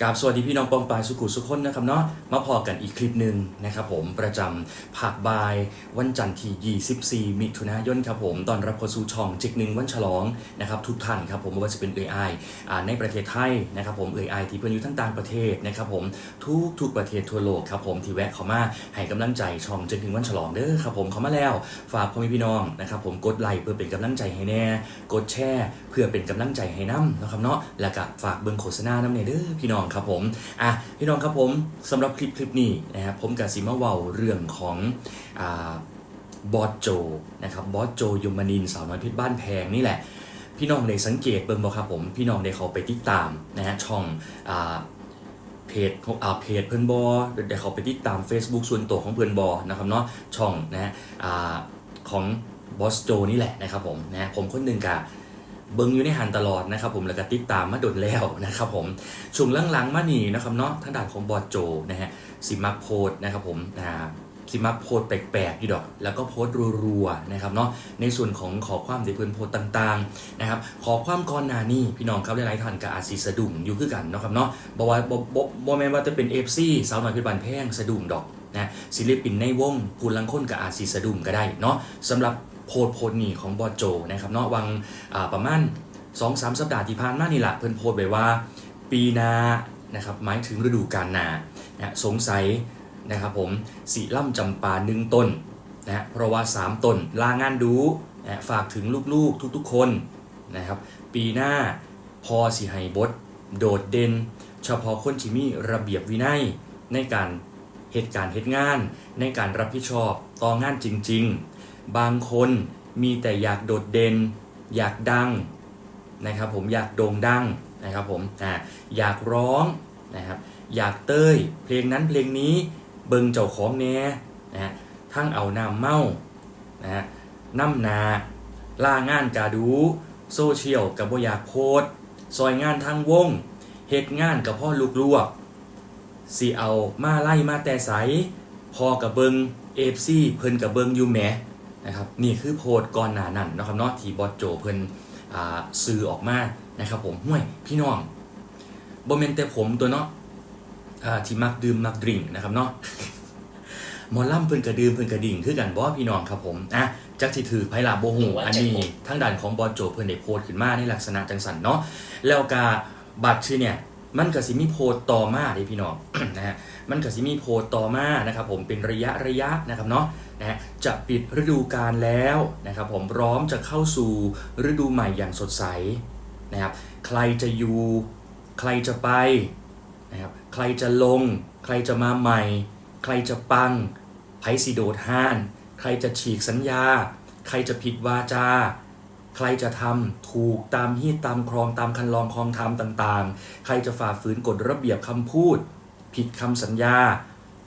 กราบสวัสดีพี่น้องปองปายสุขุสุขคนนะครับเนาะมาพอกันอีกคลิปหนึ่งนะครับผมประจำผักบายวันจันทร์ที่ 24 มิถุนายนครับผมตอนรับเข้าสู่ช่องจิกหนึ่งวันฉลองนะครับทุกท่านครับผมไม่ว่าจะเป็นเอไอในประเทศไทยนะครับผมเอไอที่เพื่อนอยู่ทั้งต่างประเทศนะครับผมทุกทุกประเทศทั่วโลกครับผมที่แวะเข้ามาให้กำลังใจช่องจิกหนึ่งวันฉลองเด้อครับผมเข้ามาแล้วฝากพ่อแม่พี่น้องนะครับผมกดไลค์เพื่อเป็นกำลังใจให้แน่กดแชร์เพื่อเป็นกำลังใจให้น้ำนะครับเนาะแล้วก็ฝากเบิ่งโฆษณาน้ำเนเด้อพี่น้องครับผมอะพี่น้องครับผมสำหรับคลิปคลิปนี้นะครับผมกับซิมาเวาเรื่องของอ่าบอสโจนะครับบอสโจยมนินสาวน้อยเพชรบ้านแพงนี่แหละ พี่น้องได้สังเกตเบิ่งบ่ครับผมพี่น้องได้เขาไปติดตามนะฮะช่องอ่าเพจของอ่าเพจเพื่อนบอเดี๋ยวเขาไปติดตาม Facebook ส่วนตัวของเพื่อนบอนะครับเนาะช่องนะฮะอ่าของบอสโจนี่แหละนะครับผมนะผมคนหนึ่งกะ เบิ้งอยู่ในหันตลอดนะครับผมแล้วก็ติดตามมาโดนแล้วนะครับผมช่วงหลังๆมานี่นะครับเนาะทางด้านของบอสโจนะฮะสิมักโพสต์นะครับผมอ่าสิมักโพสต์แปลกๆอยู่ดอก แล้วก็โพส์รัวๆนะครับเนาะในส่วนของขอความในเพื่อนโพสต์ต่างๆนะครับขอความก่อนหน้านี้พี่น้องครับหลายๆท่านก็อาจสิสะดุ้งอยู่คือกันนะครับเนาะบอกว่าบ่บ่บ่แม่นว่าจะเป็นเอฟซีสาวน้อยพชรบานแพงสะดุ้งดอกนะศิลปินในวงผู้ลังค้นกับอาจสิสะดุ้งก็ได้เนาะสำหรับ โพสต์โพสต์นี้ของบอโจนะครับเนาะวังประมาณ2-3สามสัปดาห์ที่ผ่านมานี่แหละเพิ่นโพสต์ไว้ว่าปีนานะครับหมายถึงฤดูกาลนานะสงสัยนะครับผมสีล่ำจำปาหนึ่งต้นนะเพราะว่า 3ต้นลางานดูนะฝากถึงลูกๆทุกๆคนนะครับปีหน้าพอสิให้บทโดดเด่นเฉพาะคนที่มีระเบียบวินัยในการเหตุการณ์เหตุงาน ในการรับผิดชอบต่องานจริงๆ บางคนมีแต่อยากโดดเด่น อยากดังนะครับผมอยากโด่งดังนะครับผมอ่าอยากร้องนะครับอยากเต้ย เพลงนั้นเพลงนี้เบิงเจ้าของแน่นะฮะทั้งเอาน้ำเมานะฮะน้ำนาล่างานกาดู โซเชียลกับบ่อยากโพสซอยงานทางวงเหตุงานกับพ่อลูกลวกสิเอามาไล่มาแต่ใสพอกับเบิงเอฟซีเพิ่นกับเบิงอยู่แหม นะครับนี่คือโพสต์ก่อนหน้านั้นเนาะครับเนาะที่บอสโจเพิ่นอ่าซื้อออกมานะครับผมห่วยพี่น้องบ่แม่นแต่ผมตัวเนาะอ่าที่มักดื่มมักดื่มนะครับเนาะหมอล่ำเพิ่นกระดื่มเพิ่นกระดิ่งคือกันบ่พี่น้องครับผมอะจักสิถือไผลาบ่ฮู้อันนี้ทางด้านของบอสโจเพิ่นได้โพสต์ขึ้นมาในลักษณะจังสันเนาะแล้วก็บัตรชื่อเนี่ย มันก็สิมีโพต่อมาเด้พี่น้องนะฮะมันก็สิมีโพต่อมานะครับผมเป็นระยะระยะนะครับเนาะนะฮะจะปิดฤดูกาลแล้วนะครับผมพร้อมจะเข้าสู่ฤดูใหม่อย่างสดใสนะครับใครจะอยู่ใครจะไปนะครับใครจะลง ใครจะมาใหม่ ใครจะปังไผสิโดดห้าน ใครจะฉีกสัญญา ใครจะผิดวาจา ใครจะทำถูกตามฮีตตามครองตามคันลองคลองธรรมต่างๆ ใครจะฝ่าฝืนกฎระเบียบคำพูด ผิดคำสัญญา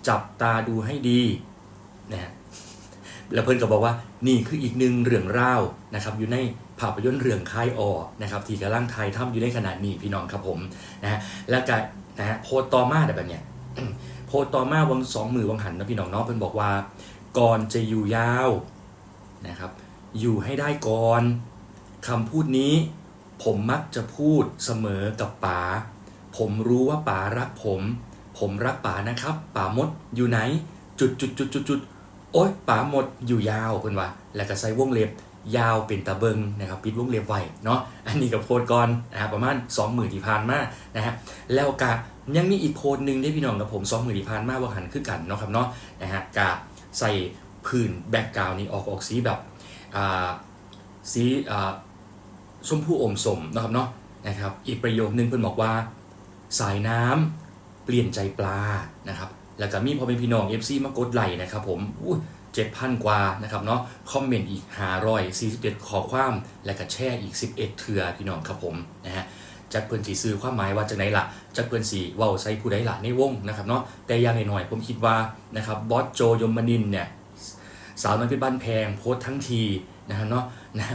จับตาดูให้ดีนะฮะแล้วเพื่อนก็บอกว่านี่คืออีกหนึ่งเรื่องเล่าวนะครับอยู่ในภาพยนตร์เรื่องคายออนะครับที่กำลังไทยทำอยู่ในขณะนี้พี่น้องครับผมนะฮะแล้วก็นะฮะโพต่อมาแบบเนี้ยโพต่อมาวังสองมือวังหันนะพี่น้องเนาะเพิ่อนบอกว่า ก่อนจะอยู่ยาวนะครับอยู่ให้ได้ก่อน คำพูดนี้ ผมมักจะพูดเสมอกับป๋า ผมรู้ว่าป๋ารักผม ผมรักป๋านะครับ ป๋ามดอยู่ไหน จุดจุดจุดจุดจุดโอ๊ยป๋าหมดอยู่ยาวเพิ่นว่าแล้วก็ใส่วงเล็บยาวเป็นตะเบิงนะครับปิดวงเล็บไว้เนาะอันนี้กับโพสต์ก่อนนะครับประมาณ2 0,000ที่ผ่านมานะฮะแล้วกะยังมีอีกโพสต์หนึ่งที่พี่น้องกับผม2 0,000ที่ผ่านมาว่าหันคือกันเนาะครับเนาะนะฮะกะใส่พื้นแบ็กกราวนี้ออกออกสีแบบอ่าสีอ่า ชมพู่อมสมนะครับเนาะนะครับ อีกประโยคนึงเพิ่อนบอกว่า สายน้ำเปลี่ยนใจปลานะครับแล้วก็มีพอเป็นพี่น้อง FC มากดไลค์นะครับผมเจ็ดพันกว่านะครับเนาะคอมเมนต์อีกหาร้อยสี่สิบเอ็ดขอความ และก็แชร์อีก 11เถื่อพี่น้องครับผมนะฮะจัดเพิ่อนสีซื้อความหมายว่าจากไหนล่ะจัดเพิ่อนสีว้าใส่ผู้ใดล่ะในวงนะครับเนาะแต่อย่างหน่อยๆผมคิดว่านะครับบอสโจยมนินเนี่ยสาวน้อยเพชรบ้านแพงโพสทั้งที นะฮะเนาะนะ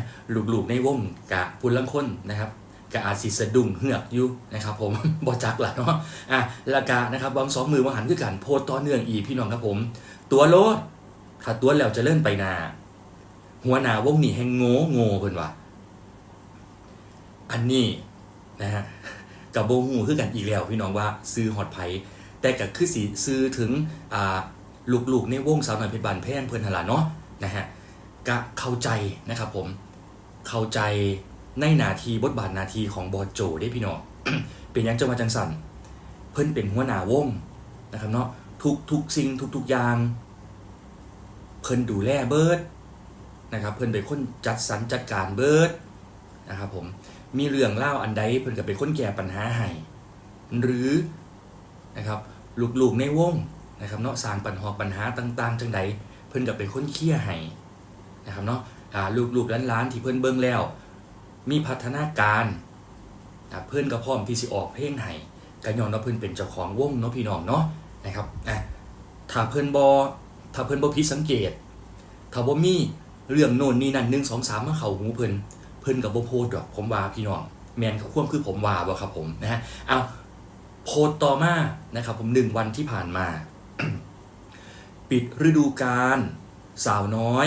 ลูกๆในวงกะพุนลังคนนะครับกะอาจสิสะดุ้งเหือกอยู่นะครับผมบอจักละเนาะอะล้วกะนะครับวางสองมือวาหันคือกันโพสต์ต่อเนื่องอีพี่น้องครับผม ตัวโลดถ้าตัวแล้วจะเลื่อนไปนาหัวหนาวงนี่แหงโง่โง่เพิ่นว่าอันนี้นะฮะกับโบฮูคือกันอีกแล้วพี่น้องว่าซื้อฮอดไผแต่ก็คือสีซื้อถึงอ่าลูกๆในวงสาวหน้อยเพชรบานแพงเพิ่นหนละเนาะนะฮะ ก็เข้าใจนะครับผมเข้าใจในนาทีบทบาทนาทีของบอโจได้พี่น้องเป็นยังจะมาจังสันเพิ่นเป็นหัวหน้าวงนะครับเนาะทุกทุกสิ่งทุกทุกอย่าง เพิ่นดูแลเบิร์ดนะครับเพิ่นเป็นคนจัดสรรจัดการเบิร์ดนะครับผมมีเรื่องเล่าอันใดเพิ่นก็เป็นคนแก้ปัญหาให้หรือนะครับลูกๆในวงนะครับเนาะสร้างปัญหาปัญหาต่าง ๆ จังใดเพิ่นก็เป็นคนเคลียร์ให้ นะครับเนาะอ่าลูกๆล้านๆที่เพิ่นเบิ่งแล้ว มีพัฒนาการอ่าเพิ่นก็พร้อมที่สิออกเพลงให้ก็ย้อนว่าเพิ่นเป็นเจ้าของวงเนาะพี่น้องเนาะนะครับอะถ้าเพิ่นบ่ถ้าเพิ่นบ่ผิสังเกต ถ้าบ่มีเรื่องโน่นนี่นั่นหนึ่งสองสามมาเข้าหูเพิ่นเพิ่นกับบ่โพสต์ดอกผมว่าพี่น้องแมนเขาควมคือผมว่าบ่ครับผมนะฮะเอาโพสต์ต่อมานะครับผมหนึ่งวันที่ผ่านมา ปิดฤดูกาลสาวน้อย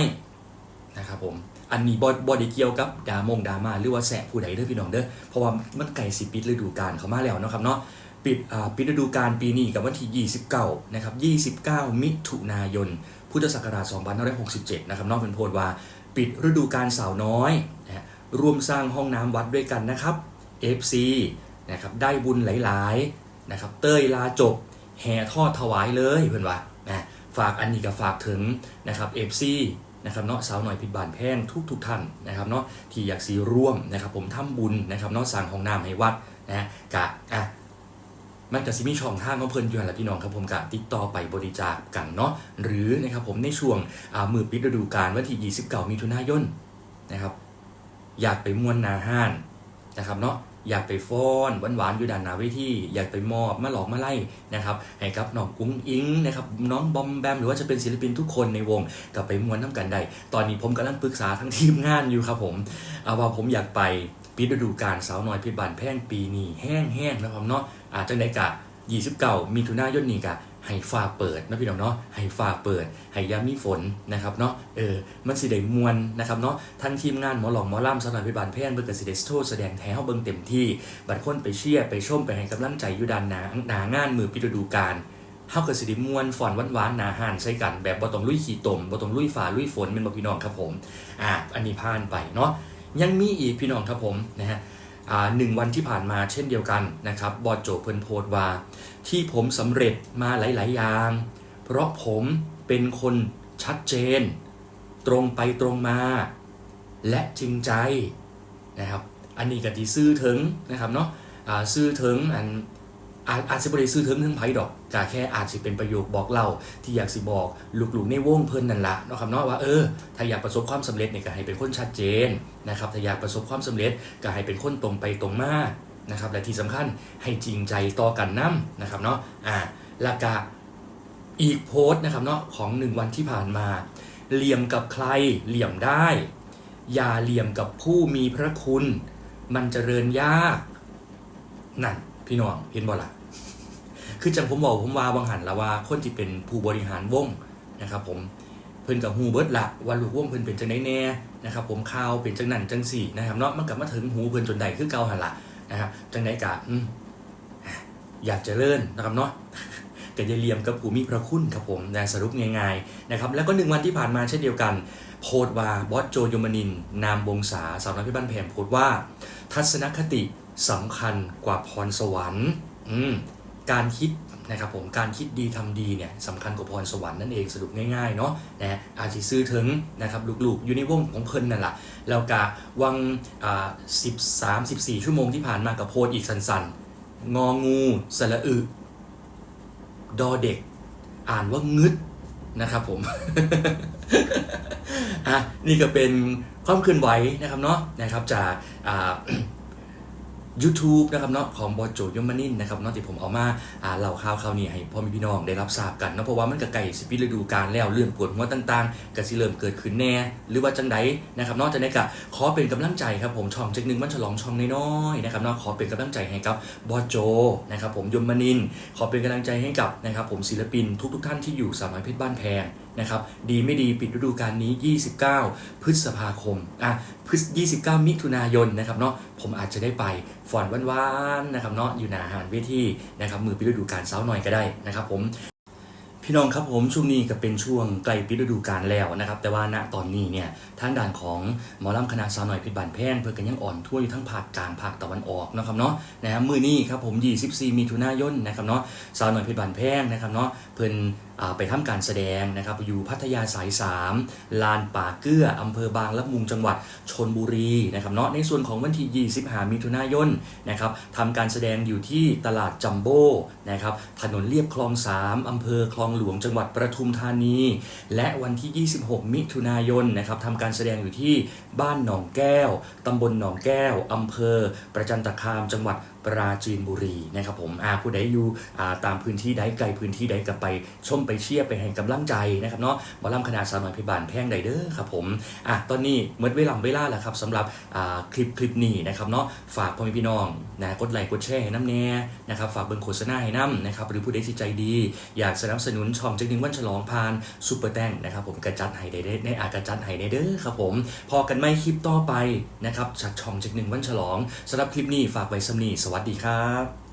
นะครับผมอันนี้บอบอด้เกี่ยวกับดามงดามาหรือว่าแสะผู้ใดเด้อพี่น้องเด้อเพราะว่ามันไก่สิปิดฤดูกาลเขามาแล้วนะครับเนาะปิดอ่าปิดฤดูกาลปีนี้กับวันที่ 29 นะครับ 29 มิถุนายน พุทธศักราช 2567 นะครับนอกเป็นโพสต์ว่า ปิดฤดูกาลสาวน้อยนะฮะร่วมสร้างห้องน้ำวัดด้วยกันนะครับ FC นะครับได้บุญหลายๆนะครับเต้ยลาจบ แห่ทอดถวายเลยเพื่อนว่านะฝากอันนี้กับฝากถึงนะครับ FC นะครับเนาะสาวหน่อยผิดบานแพงทุกทุกท่านนะครับเนาะที่อยากสีร่วมนะครับผมทำบุญนะครับเนาะสร้างห้องน้ำให้วัดนะกะอะมันก็สิมีช่องทางของเพิ่นอยู่หั่นล่ะพี่น้องครับผมก็ติดต่อไปบริจาคกันเนาะหรือนะครับผมในช่วงอ่ามือปิดฤดูกาลวันที่ 29 มิถุนายนนะครับอยากไปมวนนาห้านนะครับเนาะ อยากไปฟ้อนหวานๆอยู่ด้านหน้าเวทีอยากไปมอบมาหลอกมาไล่นะครับให้กับน้องกุ้งอิงนะครับน้องบอมแบมหรือว่าจะเป็นศิลปินทุกคนในวงก็ไปมวนน้ากันได้ตอนนี้ผมกำลังปรึกษาทั้งทีมงานอยู่ครับผมเอาว่าผมอยากไปปิดฤดูกาลสาวน้อยพิบันแพงปีนี้แห้งๆนะครับเนาะอาจจะได้กะ29มิถุนายนนี้กะ ให้ฟ้าเปิดนะพี่น้องเนาะให้ฟ้าเปิดให้ยามมีฝนนะครับเนาะเออมันสิได้มวนนะครับเนาะทั้งทีมงานหมอหลองหมอล่ำสนอยพิบาลแพนเบิร์กสิเดสโตแสดงแถวเบิ่งเต็มที่บัดคนไปเชียร์ไปชมไปให้กำลังใจอยู่ด้านหนาหนางานมือปิดดูกาลเฮาก็สิได้มวนฝอนหวานๆหนาหานใส่กัน แบบบ่ต้องลุยขี่ตมบ่ต้องลุยฝ่าลุยฝนเป็นบ่พี่น้องครับผมอะอันนี้ผ่านไปเนาะยังมีอีกพี่น้องครับผมนะฮะ หนึ่งวันที่ผ่านมาเช่นเดียวกันนะครับบอดโจเพิ่นโพดว่า ที่ผมสำเร็จมาหลาย ๆ อย่าง เพราะผมเป็นคนชัดเจน ตรงไปตรงมา และจริงใจนะครับ อันนี้ก็ที่ซื้อถึงนะครับเนาะซื้อถึงอัน อาจอาจจะบริซื้อถึงถึงไผดอกก็แค่อาจจะเป็นประโยคบอกเล่าที่อยากสิบอกลูกๆในวงเพิ่นนั่นละเนาะครับเนาะว่าเออถ้าอยากประสบความสำเร็จเนี่ยก็ให้เป็นคนชัดเจนนะครับถ้าอยากประสบความสำเร็จก็ให้เป็นคนตรงไปตรงมานะครับและที่สำคัญให้จริงใจต่อกันนํนะครับเนาะอ่าแล้วก็อีกโพสต์นะครับเนาะของหนึ่งวันที่ผ่านมา เหลี่ยมกับใครเหลี่ยมได้ อย่าเหลี่ยมกับผู้มีพระคุณ มันเจริญยากนั่น พี่น้องเห็นบ่ล่ะคือจังผมบอกผมว่าบางหันแล้วว่า คนที่เป็นผู้บริหารวงนะครับ ผมเพิ่นกับฮูเบิร์ดละว่าลูกวงเพิ่นเป็นจังไดแน่นะครับ ผมข่าวเป็นจังนั้นจังสี่นะครับเนาะมันกลับมาถึงหูเพิ่นจนใดคือเก่าหันละนะครับจังไดกะอยากจะเลิ่นนะครับเนาะก็อย่าเลียมกับผูมีพระคุณครับผมนะสรุปง่ายๆนะครับแล้วก็หนึ่งวันที่ผ่านมาเช่นเดียวกัน โพสต์ว่าบอสโจยมนิน นามวงศาสาวน้อยเพิบ้านแพงโพสต์ว่า ทัศนคติ สำคัญกว่าพรสวรรค์การคิดนะครับผมการคิดดีทำดีเนี่ยสำคัญกว่าพรสวรรค์นั่นเองสรุปง่ายๆเนาะนะอาจจะซื้อถึงนะครับลูกๆอยู่ในวงของเพิ่นนั่นแหละแล้วกะวังอ่าสิบสามสิบสี่ชั่วโมงที่ผ่านมากับโพสต์อีกสันๆ งองูสระอึดอเด็ก อ่านว่างึดนะครับผมอะนี่ก็เป็นความเคลื่อนไหวนะครับเนาะนะครับจากอ่า YouTube นะครับเนาะของบอโจยมนินนะครับเนาะที่ผมเอามาอ่าเล่าข่าวข่าวนี้ให้พ่อแม่พี่น้องได้รับทราบกันเนาะเพราะว่ามันก็ใกล้สิปิฤดูกาลแล้วเรื่องปวดหัวต่างๆก็สิเริ่มเกิดขึ้นแน่ หรือว่าจังใดนะครับเนอกจากนี้ก็ขอเป็นกำลังใจครับผมช่องเจ็กหนึ่งมันฉลองช่องน้อยๆนะครับเนาะขอเป็นกำลังใจให้กับบอโจนะครับผมยมนิน ขอเป็นกำลังใจให้กับนะครับผมศิลปินทุกๆท่านที่อยู่สามน้อยเพชรบ้านแพง นะครับ ดีไม่ดีปิดฤดูกาลนี้ 29 พฤษภาคม อะพฤษ29 มิถุนายนนะครับเนาะ ผมอาจจะได้ไปฝอนหวานๆนะครับเนาะ อยู่หนาอาหารเวทีนะครับ มือปิดฤดูกาลเช้าหน่อยก็ได้นะครับผมพี่น้องครับผมช่วงนี้ก็เป็นช่วงใกล้ปิดฤดูกาลแล้วนะครับ แต่ว่าณตอนนี้เนี่ยทางด้านของหมอลำคณะสาวหน่อยพชรบานแพงเพื่อกันยังอ่อนทั่วอยู่ทั้งภาคกลางภาคตะวันออกนะครับเนาะนะฮะมือนี้ครับผม 24 มิถุนายนนะครับเนาะสาวหน่อยพชรบานแพงนะครับเนาะเพิ่นอ่า ไปทำการแสดงนะครับอยู่พัทยาสาย 3 ลานป่าเกื้ออำเภอบางละมุงจังหวัดชนบุรีนะครับเนาะในส่วนของวันที่25มิถุนายนนะครับทำการแสดงอยู่ที่ตลาดจัมโบ้นะครับถนนเลียบคลอง 3อำเภอคลองหลวงจังหวัดประทุมธานี และวันที่ 26 มิถุนายนนะครับทำการแสดงอยู่ที่บ้านหนองแก้วตำบลหนองแก้วอำเภอประจันตคามจังหวัด ปราจีนบุรีนะครับผมอาผู้ใดอยู่อาตามพื้นที่ใดไกลพื้นที่ใดกับไปชมไปเชียร์ไปให้กำลังใจนะครับเนาะหมอลำคณะสาวน้อยพิบาลแพงไดเด้อครับผมอะตอนนี้เมื่อเวลาเวลาแล้วครับสำหรับคลิปคลิปนี้นะครับเนาะฝากพ่อแม่พี่น้องนะกดไลค์กดแชร์ให้น้ำแน่นะครับฝากเบิ่งโฆษณาให้น้ำนะครับหรือผู้ใดใจดี อยากสนับสนุนช่องจักหนึ่งวันฉลองพานซุปเปอร์แตงนะครับผมกระจัดให้ได้เด้ในอากระจัดให้ได้เด้อครับผมพอกันไม่คลิปต่อไปนะครับจากช่องจักหนึ่งวันฉลองสำหรับคลิปนี้ฝากไว้สำนีสววัสดีครับ